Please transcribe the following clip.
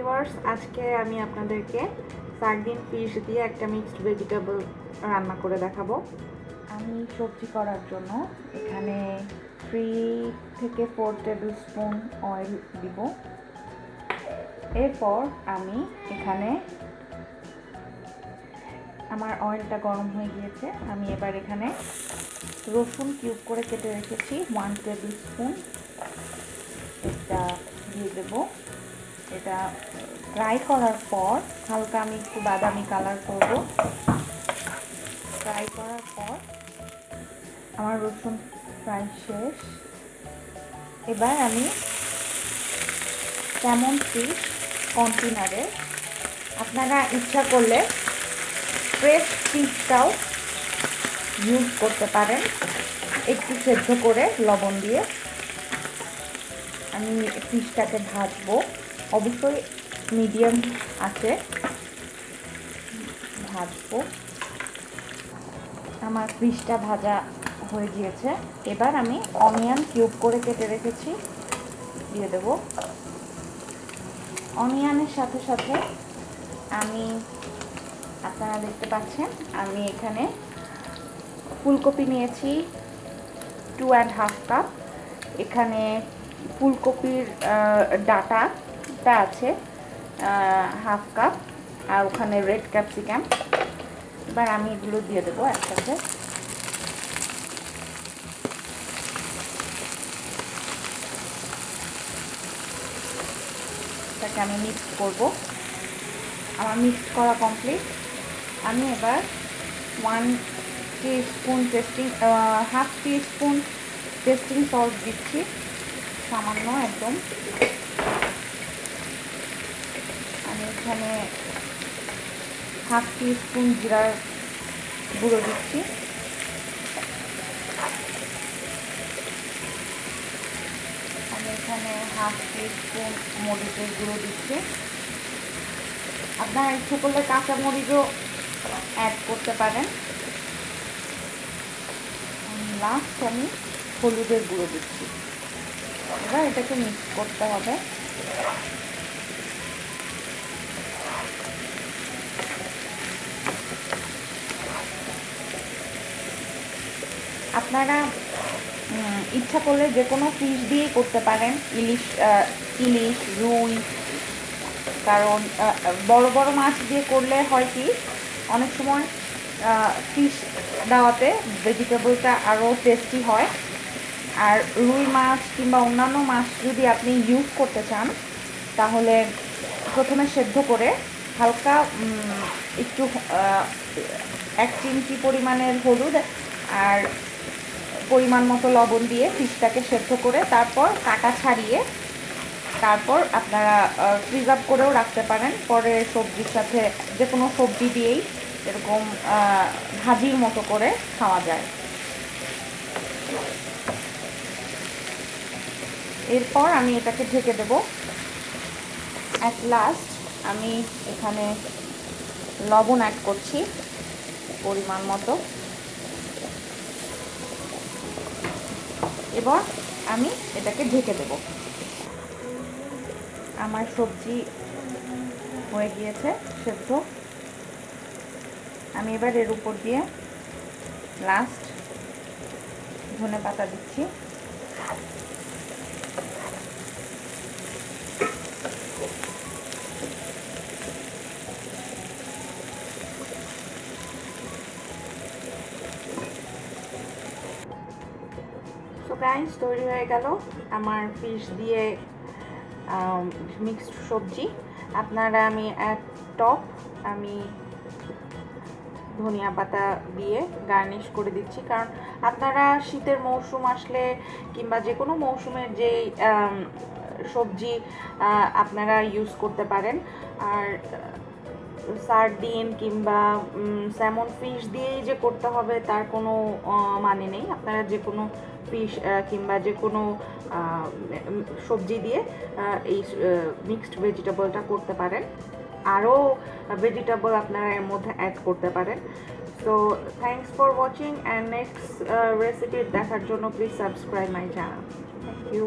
আজকে আমি আপনাদেরকে সার্ডিন ফিশ দিয়ে একটা মিক্সড ভেজিটেবল রান্না করে দেখাবো। আমি সবজি করার জন্য এখানে থ্রি থেকে ফোর টেবিল স্পুন অয়েল দিব। এরপর আমি এখানে আমার অয়েলটা গরম হয়ে গিয়েছে। আমি এবার এখানে রসুন কিউব করে কেটে রেখেছি ওয়ান টেবিল স্পুন এটা দিয়ে দেবো। এটা ফ্রাই করার পর, হালকা আমি একটু বাদামি কালার করব। ফ্রাই করার পর আমার রসুন ফ্রাই শেষ। এবার আমি তেমন ফিশ কন্টেনারে আপনারা ইচ্ছা করলে ফ্রেশ ফিশটাও ইউজ করতে পারেন। একটু সেদ্ধ করে লবণ দিয়ে আমি ফিশটাকে ভাজবো। অবশ্যই মিডিয়াম আছে। ভাজবো। আমার ফিশটা ভাজা হয়ে গিয়েছে। এবার আমি অনিয়ন কিউব করে কেটে রেখেছি। দিয়ে দেব। অনিয়নের সাথে সাথে আমি, আপনারা দেখতে পাচ্ছেন, আমি এখানে ফুলকপি নিয়েছি টু অ্যান্ড হাফ কাপ এখানে ফুলকপির ডাটাটা আছে হাফ কাপ আর ওখানে রেড ক্যাপসিকাম এবার আমি এগুলো দিয়ে দেবো একসাথে। এটাকে আমি মিক্স করব। আমার মিক্স করা কমপ্লিট আমি এবার one spoon testing half spoon testing salt দিচ্ছি। সামান্য একদম। আমি এখানে হাফ স্পুন জিরার গুঁড়ো দিচ্ছি। আমি এখানে হাফ স্পুন মরিচের গুঁড়ো দিচ্ছি। আপনারা ইচ্ছে করলে কাঁচা মরিচও অ্যাড করতে পারেন। লাস্ট আমি হলুদের গুঁড়ো দিচ্ছি। এবার এটাকে মিক্স করতে হবে। আপনারা ইচ্ছা করলে যে কোনো ফিশ দিয়েই করতে পারেন। ইলিশ ইলিশ, রুই, কারণ বড় বড় মাছ দিয়ে করলে হয় কি, অনেক সময় ফিশ দেওয়াতে ভেজিটেবলটা আরও টেস্টি হয়। আর রুই মাছ কিংবা অন্যান্য মাছ যদি আপনি ইউজ করতে চান, তাহলে প্রথমে সেদ্ধ করে হালকা একটু এক চিমটি পরিমাণের হলুদ আর পরিমাণ মতো লবণ দিয়ে ফিশটাকে সেদ্ধ করে তারপর কাটা ছাড়িয়ে তারপর আপনারা ফ্রিজ আপ করেও রাখতে পারেন। পরে সবজির সাথে যে কোনো সবজি দিয়েই এরকম ভাজির মতো করে খাওয়া যায়। এরপর আমি এটাকে ঢেকে দেব। অ্যাট লাস্ট আমি এখানে লবণ অ্যাড করছি পরিমাণ মতো। এবার আমি এটাকে ঢেকে দেব। আমার সবজি হয়ে গিয়েছে, সেদ্ধ। আমি এবার এর উপর দিয়ে লাস্ট ধনে পাতা দিচ্ছি। গাইস তৈরি হয়ে গেল। আমার ফিশ দিয়ে মিক্সড সবজি। আপনারা আমি এক টপ আমি ধনিয়া পাতা দিয়ে গার্নিশ করে দিচ্ছি। কারণ আপনারা শীতের মৌসুম আসলে কিংবা যে কোনো মৌসুমের যে সবজি আপনারা ইউজ করতে পারেন। আর সার্ডিন কিংবা স্যামন ফিশ দিয়েই যে করতে হবে তার কোনো মানে নেই। আপনারা যে কোনো ফিশ কিংবা যে কোনো সবজি দিয়ে এই মিক্সড ভেজিটেবলটা করতে পারেন। আরও ভেজিটেবল আপনারা এর মধ্যে অ্যাড করতে পারেন। So thanks for watching and next recipe দেখার জন্য please subscribe my channel thank you